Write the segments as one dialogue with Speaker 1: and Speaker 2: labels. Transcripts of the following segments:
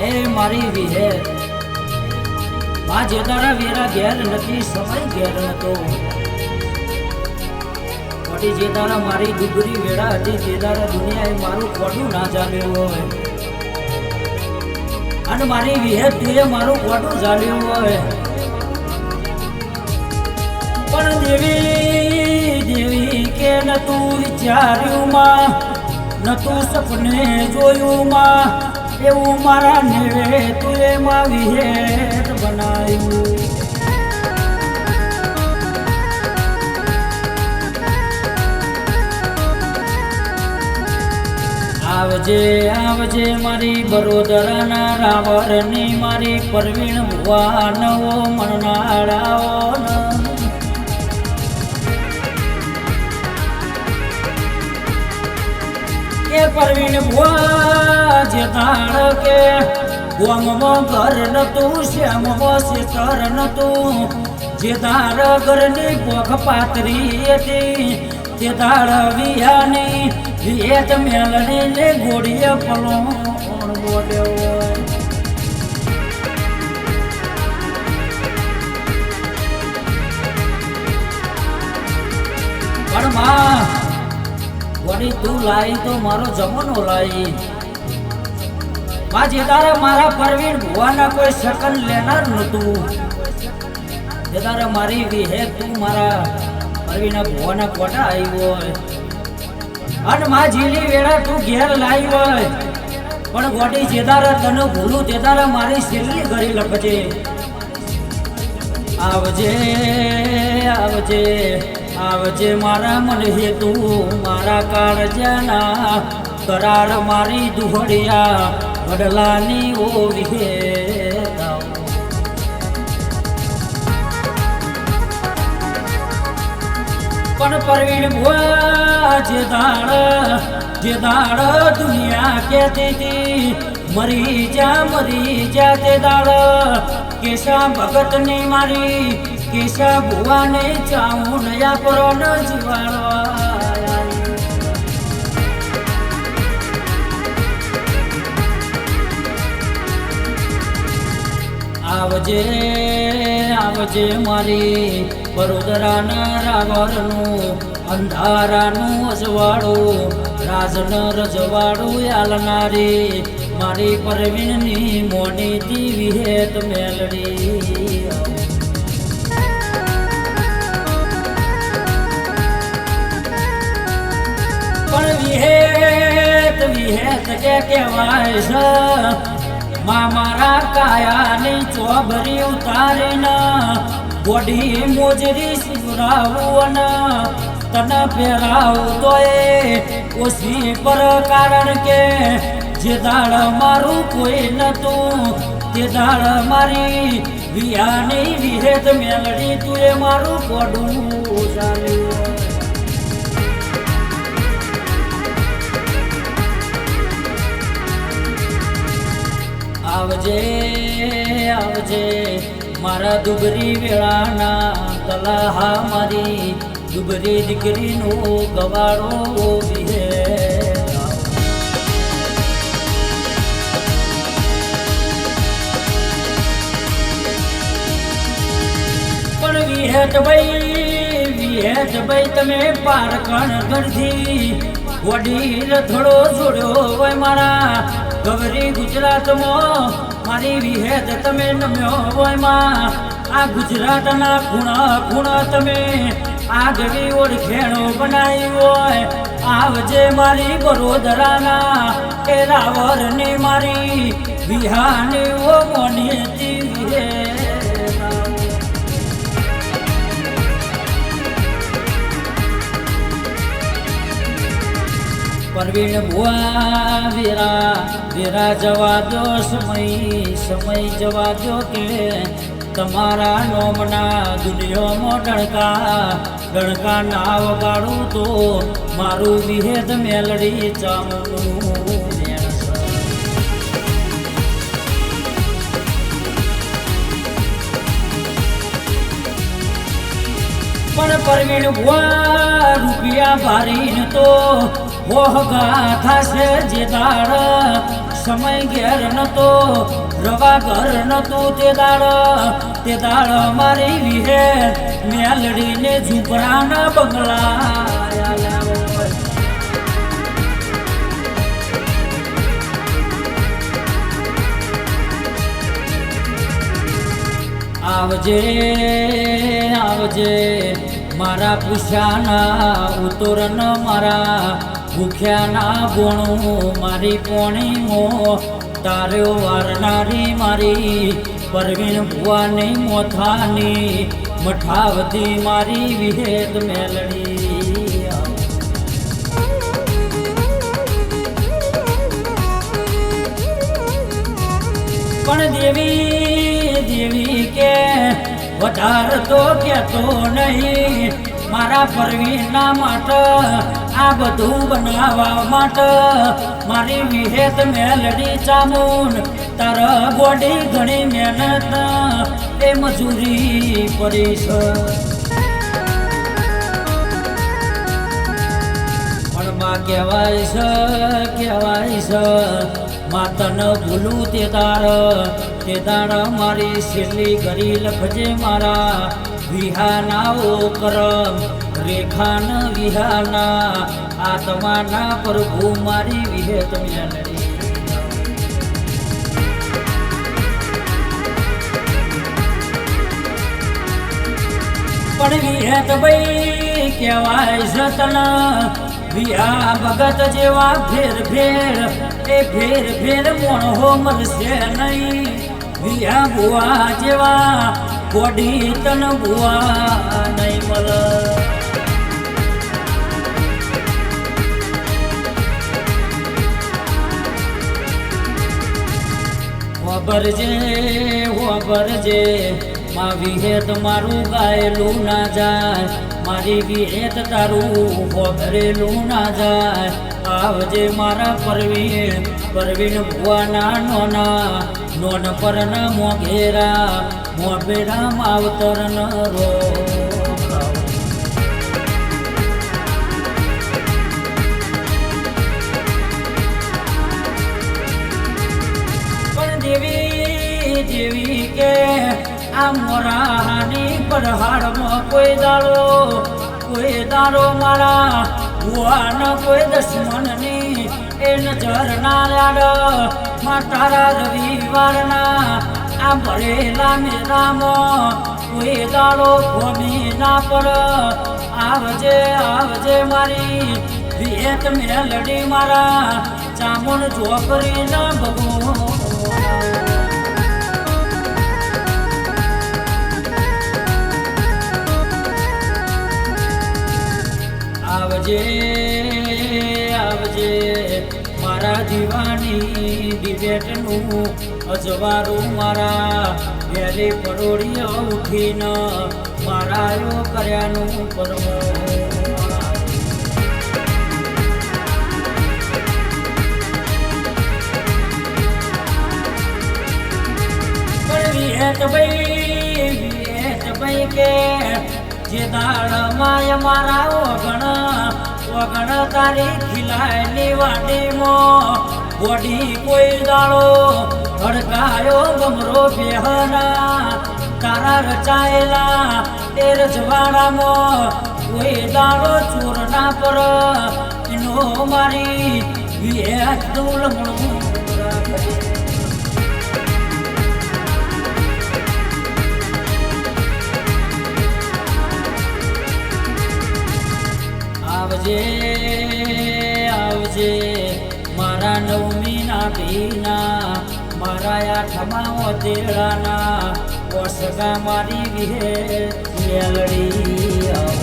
Speaker 1: એ મારી વિહે. માં જે તારા વેરા ઘેર નથી, સમય ઘેર હતો. ખોટી જે તારા મારી દીકરી વેળા હતી જે તારા દુનિયાએ મારું ખોટું ના ચાલ્યું હોય. અને મારી વિહે તુએ મારું ખોટું ચાલ્યું હોય. પણ દેવી દેવી કે ન તું વિચાર્યું માં ન તું સપને જોયું માં. એવું મારા નેવે તું એમાં વિહેત બનાવ્યું આવજે આવજે મારી બરોદરાના રાવરની મારી પરવીણ ભુવા નવો મણનાળાઓ ન કે પરવીણ ભુવા જે તાણ કે ગોમમાં ઘર નતું શ્યામમાં શેતર નતું જે તાર ઘરની પોખ પાતરી હતી, તે તાર વિયાની વિયેત મેલની ને ગોળીએ પલો બોલ્યો પણ માં, વળી તું લાઈ તો મારો જમનો લાઈ. તારે મારા પરવીન ભુવાના કોઈ શકન લેનાર નતું જે તારે મારી વિહે તું મારા પરવીના ભુવાના કોટા આવ્યો અને મા જીલી વેળા તું ઘેર લાવી હોય. પણ ગોટી જે તારે તને ભૂલું તે તારે મારી છેલ્લી ઘરી લખજે આવજે આવજે આવજે મારા મન હેતુ, મારા કાળજાના કરાર મારી દુહડિયા. વડલાની ઓ પણ પરવીણ ભુઆ જે દાડ જે દાડ દુનિયા કહેતી હતી મરી જા મરી જા તે દાડ કેશા ભગતની મારી કેશા ભુવાને ચાઉ નયા પરો ન જીવાડવા આવજે આવજે મારી વડોદરાના રાવણનું, અંધારાનું અજવાળું રાજન રજવાડું આલનારી, મારી પરવીનની મોની દીવી વિહેત મેલડી. પણ વિહેત વિહેત કે કહેવાય છે? મારા કાયાની ચોબરી ઉતારીના બોડી મોજરી શિવરાવું તને ફેરાવ તો એ ઓછી પર કારણ કે જે દાળ મારું કોઈ નતું તે દાળ મારી વિયાની વિહેત મેલડી તું એ મારું ગોડું ચાલ્યું આવજે આવજે, મારા દુબરી વેળાના કલાહા મારી, દુબરી દીકરીનો ગવાડો વિહે વિહેત ભાઈ વિહેત ભાઈ તમે પારકણ ગઢથી વડીલ થોડો જોડ્યો હોય મારા. ગવરી ગુજરાતમાં મારી વિહેદ તમે નમ્યો હોય આ ગુજરાતના ખૂણા ખૂણા તમે આગવી ઓળખેણો બનાવી હોય. આવજે મારી વડોદરાના એ રાવરની મારી. વિહાની ઓ મોની વિહે. પરવીણ ભુવા વીરા વીરા જવા દો સમય સમય જવા દો કે તમારા નોમના દુનિયામાં ડણકા ડણકા ના વગાડું તો મારું વિહેદ મેલડી ચામનું પણ પરવીણ ભુવા રૂપિયા ભારીને તો મોહ ગાથા છે જે દાડ સમય ઘેર નતો, રવા ઘર નતું તે દાડ તે દાડ મારી વિહે, મેલડીને ઝૂંપડાના બંગલા. આવજે આવજે, મારા પૂછાના ઉતોરણ મારા. ભૂખ્યાના ગુણું મારી પોણીમો તાર્યો વારનારી મારી પરવીન ભુવાની મોથાની મઠાવતી મારી વિહેદ મેલડી. પણ દેવી દેવી કે વધાર તો કેતો નહીં. મારા પરવીના માટે આ બધું બનાવવા માટે મારી વિહેત મેલડી ચામુન તાર બોડી ઘણી મહેનત, એ મજૂરી પડી છે. કહેવાય છે કહેવાય છે માતન ભૂલું તે તાર તે તાર મારી શેરલી કરી લખજે મારા વિહાના ઓ કરમ. રેખાન વિહાના આત્માના પ્રભુ મારી વિહે તમે પણ વિહેત ભાઈ કહેવાય વિહા ભગત જેવા ફેર ફેર એ ફેર ફેર મોણો મળશે નહીં. વિહા બુઆ જેવા બોડી તન બુઆ નહીં મળે વબરજે વબરજે મા વિહેત મારું ગાયેલું ના જાય, મારી વિહેત તારું વબરેલું ના જાય. આવજે મારા પરવીણ પરવીણ ભુવાના નોના, નોન પરના મોઘેરા મોભેરા માવતર ન રો આ મોરાની પરહાડમાં કોઈ દાડો કોઈ દાડો મારા ભુવાન કોઈ દુશ્મનની એ નજર ના લાડ. માં તારા રવિવારના આ ભરેલા મેળામાં કોઈ દાડો ભૂમિ ના પર આવજે આવજે મારી વિહેત મેલડી મારા ચામુન ચોપરી ના ભગવાન આવજે આવજે. મારા દીવાની દિવેટનું અજવારું મારા વેલી પરોડીઓ ઉઠીને મારાયો કર્યાનું પરમો ભાઈ કે જે દાળ માય મારા ઓગણ ઓગણ તારી ખીલાયેલી વાડીમાં બોડી કોઈ દાળો હડકાયો ગમરો બેહના. તારા રચાયેલા તે રજવાડામાં કોઈ દાડો ચોર ના પર. એનો મારી વિહેત દુલમણું આવજે આવજે મારા નવમી ના ભીના મારા આઠમા તેડાના વર્ષગા મારી વિહે મેલડી આવ.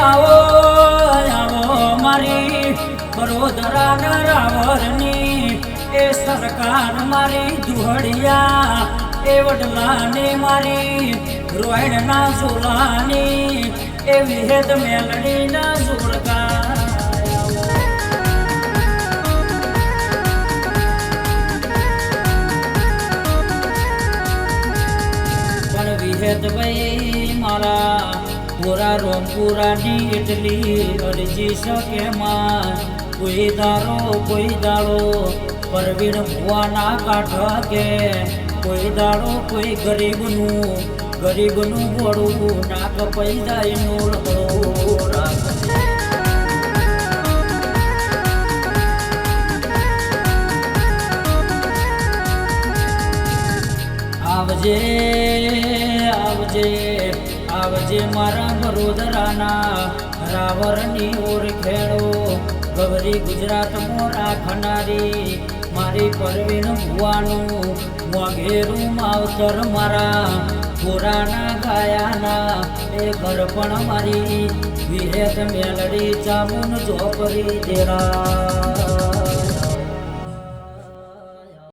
Speaker 1: આવો આવો મારી વડોદરા રાવરની એ સરકાર મારી દુહડિયા એ વડલાને મારી રોયડના સોલાની એ વિહેદ મેલડીના જોડકા પણ વિહેદ ભાઈ મારા પૂરા રોમપુરાની એટલી અરજી શકે માં કોઈ દારો કોઈ દાડો પરવીણ ભુવાના કાંઠા કે કોઈ દાડો કોઈ ગરીબનું ગરીબનું ગોળું ના કપાઈ જાય નો લકડો રાખજે આવજે આવજે આવજે મારા વડોદરાના રાવરની ઓળખેડો ગવરી ગુજરાતમાં રાખનારી મારી પરવીન ભુવાનું વગેરું માવતર મારા પુરાના ગાયાના. એ ઘર પણ મારી, વિહેત મેલડી ચામુન ચોપરી દેરા.